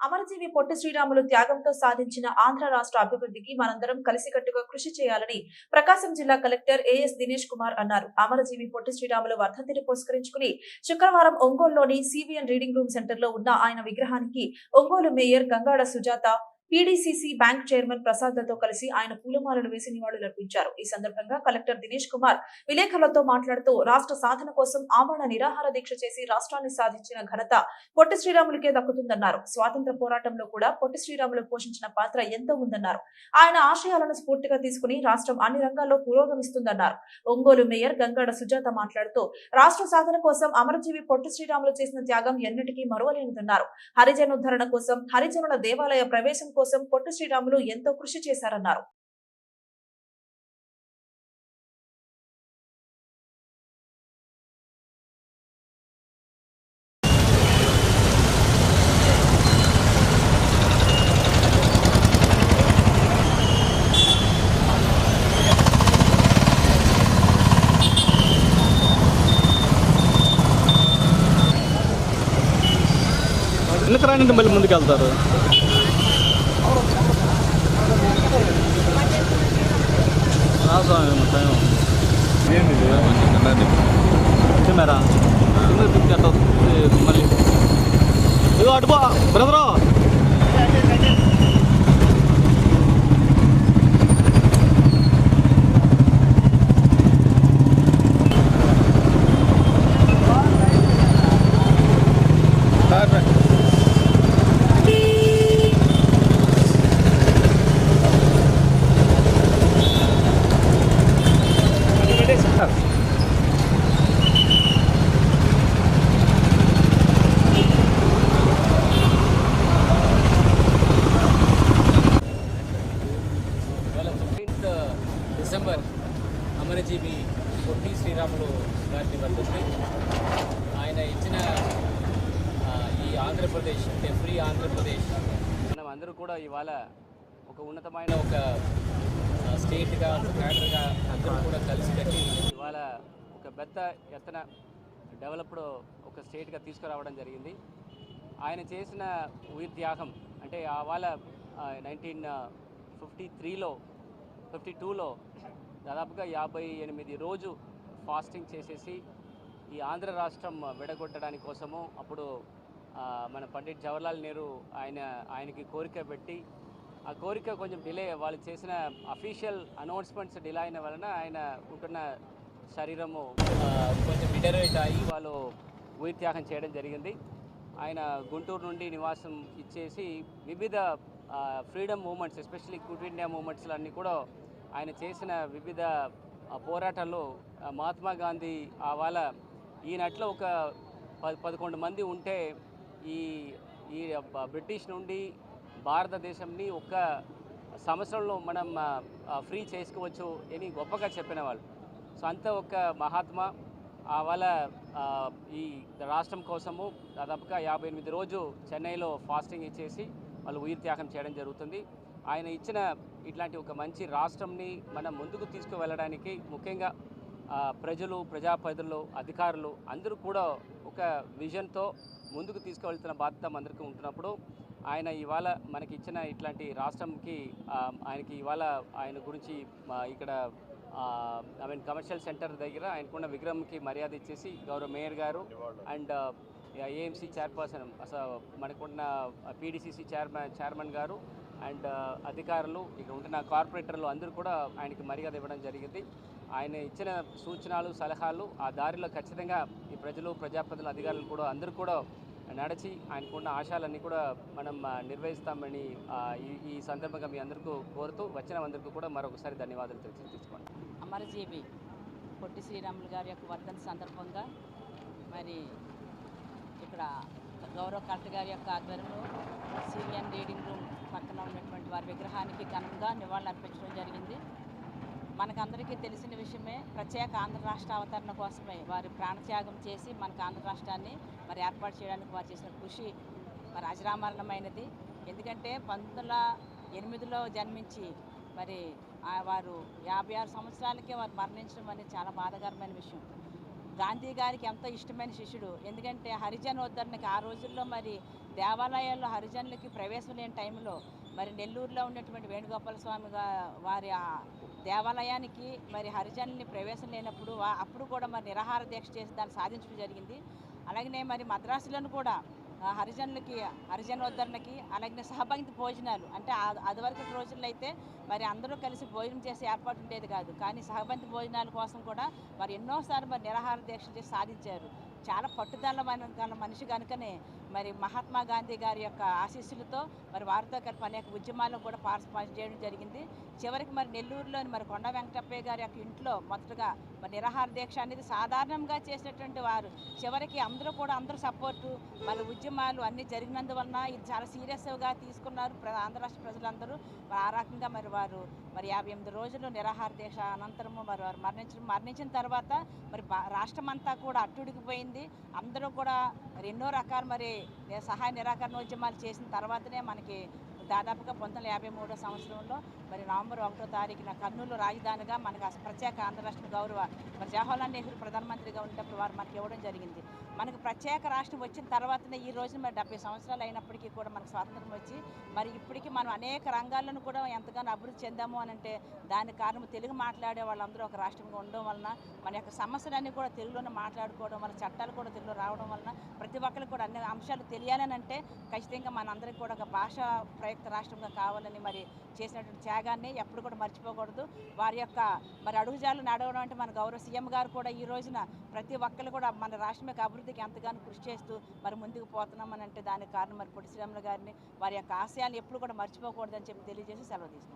అమరజీవి పొట్టి శ్రీరాములు త్యాగంతో సాధించిన ఆంధ్ర రాష్ట్ర అభివృద్ధికి మనందరం కలిసికట్టుగా కృషి చేయాలని ప్రకాశం జిల్లా కలెక్టర్ ఏఎస్ దినేష్ కుమార్ అన్నారు. అమరజీవి పొట్టి శ్రీరాములు వర్ధంతిని పురస్కరించుకుని శుక్రవారం ఒంగోలులోని సివిఎన్ రీడింగ్ రూమ్ సెంటర్లో ఉన్న ఆయన విగ్రహానికి Ongole mayor Gangada Sujatha PDCC bank chairman ప్రసాద్లతో కలిసి ఆయన పూలమాలలు వేసి నివాళులర్పించారు ఈ సందర్భంగా కలెక్టర్ దినేష్ కుమార్ విలేకరులతో మాట్లాడుతూ రాష్ట్ర సాధన కోసం ఆమరణ నిరాహార దీక్ష చేసి రాష్ట్రాన్ని సాధించిన ఘనత పొట్టి శ్రీరాములకే దక్కుతుందన్నారు. స్వాతంత్ర పోరాటంలో కూడా పొట్టి శ్రీరాములు పోషించిన పాత్ర ఎంతో ఉందన్నారు. ఆయన ఆశయాలను స్ఫూర్తిగా తీసుకుని రాష్ట్రం అన్ని రంగాల్లో పురోగమిస్తుందన్నారు. ఒంగోలు మేయర్ గంగాడ సుజాత మాట్లాడుతూ రాష్ట్ర సాధన కోసం అమరజీవి పొట్టి శ్రీరాములు చేసిన త్యాగం ఎన్నటికీ మరువలేనిదన్నారు. హరిజనోద్ధరణ కోసం హరిజనుల దేవాలయ ప్రవేశం కోసం పొట్టు శ్రీరాములు ఎంతో కృషి చేశారన్నారు. ఎందుకు రానంటే మళ్ళీ ముందుకు వెళ్తారు రాస్వామి టైం కెమెరా కింద దిక్కు ఎట్ట వస్తుంది మళ్ళీ ఇదిగో అటు పో బ్రదరు అమరజీవి పొట్టి శ్రీరాములు గారిని వర్ధంతి ఆయన ఇచ్చిన ఈ ఆంధ్రప్రదేశ్ అంటే ఫ్రీ ఆంధ్రప్రదేశ్. మనం అందరూ కూడా ఇవాళ ఒక ఉన్నతమైన ఒక స్టేట్గా ఒక క్యాడర్గా అందరూ కూడా కలిసి కట్టి ఇవాళ ఒక పెద్ద ఎత్తన డెవలప్డ్ ఒక స్టేట్గా తీసుకురావడం జరిగింది. ఆయన చేసిన ఉయిర్ త్యాగం అంటే ఆ వాళ్ళ నైన్టీన్ ఫిఫ్టీ త్రీలో ఫిఫ్టీ టూలో దాదాపుగా యాభై ఎనిమిది రోజు ఫాస్టింగ్ చేసేసి ఈ ఆంధ్ర రాష్ట్రం విడగొట్టడానికి కోసము అప్పుడు మన పండిట్ జవహర్లాల్ నెహ్రూ ఆయన ఆయనకి కోరిక పెట్టి ఆ కోరిక కొంచెం డిలే వాళ్ళు చేసిన అఫీషియల్ అనౌన్స్మెంట్స్ డిలే అయిన వలన ఆయన ఉంటున్న శరీరము కొంచెం డిటరేట్ అయ్యి వాళ్ళు ఉయిర్ త్యాగం చేయడం జరిగింది. ఆయన గుంటూరు నుండి నివాసం ఇచ్చేసి వివిధ freedom movements especially quit India మూమెంట్స్లన్నీ కూడా ఆయన చేసిన వివిధ పోరాటాల్లో మహాత్మా గాంధీ ఆ వాళ్ళ ఈయనట్లో ఒక పదకొండు మంది ఉంటే ఈ ఈ బ్రిటిష్ నుండి భారతదేశంని ఒక సంవత్సరంలో మనం ఫ్రీ చేసుకోవచ్చు అని గొప్పగా చెప్పిన వాళ్ళు సో అంత ఒక మహాత్మా ఆ వాళ్ళ ఈ రాష్ట్రం కోసము దాదాపుగా యాభై ఎనిమిది రోజు చెన్నైలో ఫాస్టింగ్ ఇచ్చేసి వాళ్ళు ఉయిర్ త్యాగం చేయడం జరుగుతుంది. ఆయన ఇచ్చిన ఇట్లాంటి ఒక మంచి రాష్ట్రంని మనం ముందుకు తీసుకువెళ్ళడానికి ముఖ్యంగా ప్రజలు ప్రజాప్రతినిధులు అధికారులు అందరూ కూడా ఒక విజన్తో ముందుకు తీసుకువెళ్తున్న బాధ్యత అందరికీ ఉంటున్నప్పుడు ఆయన ఇవాళ మనకి ఇచ్చిన ఇట్లాంటి రాష్ట్రంకి ఆయనకి ఇవాళ ఆయన గురించి ఇక్కడ ఐ మీన్ కమర్షియల్ సెంటర్ దగ్గర ఆయనకున్న విగ్రహంకి మర్యాద ఇచ్చేసి గౌరవ మేయర్ గారు అండ్ ఏఎంసీ చైర్పర్సన్ అసలు మనకున్న పీడీసీసీ చైర్మన్ చైర్మన్ గారు అండ్ అధికారులు ఇక్కడ ఉంటున్న కార్పొరేటర్లు అందరూ కూడా ఆయనకి మర్యాద ఇవ్వడం జరిగింది. ఆయన ఇచ్చిన సూచనలు సలహాలు ఆ దారిలో ఖచ్చితంగా ఈ ప్రజలు ప్రజాప్రతినిధులు అధికారులు కూడా అందరూ కూడా నడిచి ఆయనకున్న ఆశయాలన్నీ కూడా మనం నిర్వహిస్తామని ఈ ఈ సందర్భంగా మీ అందరికీ కోరుతూ వచ్చిన అందరికీ కూడా మరొకసారి ధన్యవాదాలు తెలిసి తీసుకోండి అమరజీవి పొట్టి శ్రీరాములు గారి యొక్క వర్ధన సందర్భంగా మరి ఇక్కడ గౌరవ కలెక్టర్ గారి యొక్క ఆధ్వర్యంలో సీనియర్ రీడింగ్ రూమ్ పక్కన ఉన్నటువంటి వారి విగ్రహానికి ఘనంగా నివాళులు అర్పించడం జరిగింది. మనకందరికీ తెలిసిన విషయమే ప్రత్యేక ఆంధ్ర రాష్ట్ర అవతరణ కోసమే వారు ప్రాణత్యాగం చేసి మనకు ఆంధ్ర రాష్ట్రాన్ని మరి ఏర్పాటు చేయడానికి వారు చేసిన కృషి మరి అజరామరణమైనది. ఎందుకంటే పంతొమ్మిది వందల ఎనిమిదిలో జన్మించి మరి వారు యాభై ఆరు సంవత్సరాలకే వారు మరణించడం అనేది చాలా బాధాకరమైన విషయం. గాంధీ గారికి ఎంతో ఇష్టమైన శిష్యుడు. ఎందుకంటే హరిజన్ ఉద్ధరణకి ఆ రోజుల్లో మరి దేవాలయాల్లో హరిజనులకి ప్రవేశం లేని టైంలో మరి నెల్లూరులో ఉన్నటువంటి వేణుగోపాల స్వామి వారి ఆ దేవాలయానికి మరి హరిజనుల్ని ప్రవేశం లేనప్పుడు అప్పుడు కూడా మరి నిరాహార దీక్ష చేసి దాన్ని సాధించడం జరిగింది. అలాగనే మరి మద్రాసులను కూడా హరిజనులకి హరిజనోద్ధరణకి అలాగే సహభాగిత భోజనాలు. అంటే అదివరకు రోజుల్లో అయితే మరి అందరూ కలిసి భోజనం చేసే ఏర్పాటు ఉండేది కాదు. కానీ సహబంతి భోజనాల కోసం కూడా మరి ఎన్నోసార్లు మరి నిరాహార దీక్షలు చేసి సాధించారు. చాలా పట్టుదల మన గల మనిషి కనుకనే మరి మహాత్మా గాంధీ గారి యొక్క ఆశీస్సులతో మరి వారితో కలిపి అనేక ఉద్యమాల్లో కూడా పార్టిసిపేట్ చేయడం జరిగింది. చివరికి మరి నెల్లూరులోని మరి కొండ వెంకటప్పయ్య గారి యొక్క ఇంట్లో మొదటగా మరి నిరాహార దీక్ష అనేది సాధారణంగా చేసినటువంటి వారు. చివరికి అందరూ కూడా అందరూ సపోర్టు మరి ఉద్యమాలు అన్నీ జరిగినందువలన ఇది చాలా సీరియస్గా తీసుకున్నారు ప్ర- ఆంధ్ర రాష్ట్ర ప్రజలందరూ. మరి ఆ రకంగా మరి వారు మరి యాభై ఎనిమిది రోజులు నిరాహార దీక్ష అనంతరము మరి వారు మరణించిన మరణించిన తర్వాత మరి బా- రాష్ట్రం అంతా కూడా అట్టుడికిపోయింది అందరూ కూడా మరి ఎన్నో రకాల మరి సహాయ నిరాకరణ ఉద్యమాలు చేసిన తర్వాతనే మనకి దాదాపుగా పంతొమ్మిది వందల యాభై మూడో సంవత్సరంలో మరి నవంబర్ ఒకటో తారీఖున కర్నూలు రాజధానిగా మనకు ప్రత్యేక ఆంధ్ర రాష్ట్ర గౌరవ మరి జవహర్లాల్ నెహ్రూ ప్రధానమంత్రిగా ఉన్నప్పుడు వారు మనకి ఇవ్వడం జరిగింది. మనకు ప్రత్యేక రాష్ట్రం వచ్చిన తర్వాతనే ఈ రోజున మరి డెబ్బై సంవత్సరాలు అయినప్పటికీ కూడా మనకు స్వాతంత్రం వచ్చి మరి ఇప్పటికీ మనం అనేక రంగాలను కూడా ఎంతగానో అభివృద్ధి చెందాము అని అంటే దానికి కారణం తెలుగు మాట్లాడే వాళ్ళందరూ ఒక రాష్ట్రంగా ఉండడం వలన మన యొక్క సమస్యలన్నీ కూడా తెలుగులోనే మాట్లాడుకోవడం వల్ల చట్టాలు కూడా తెలుగులో రావడం వలన ప్రతి ఒక్కరికి కూడా అన్ని అంశాలు తెలియాలని అంటే ఖచ్చితంగా మనందరికీ కూడా ఒక భాష ప్రయుక్త రాష్ట్రంగా కావాలని మరి చేసినటువంటి త్యాగాన్ని ఎప్పుడు కూడా మర్చిపోకూడదు. వారి యొక్క మరి అడుగుజాలు నడవడం అంటే మన గౌరవ సీఎం గారు కూడా ఈ రోజున ప్రతి ఒక్కరు కూడా మన రాష్ట్రం యొక్క అభివృద్ధికి ఎంతగానో కృషి చేస్తూ మరి ముందుకు పోతున్నామని అంటే దానికి కారణం మరి పొట్టి శ్రీరాములు గారిని. వారి యొక్క ఆశయాలు ఎప్పుడు కూడా మర్చిపోకూడదని చెప్పి తెలియజేసి సెలవు తీసుకున్నాం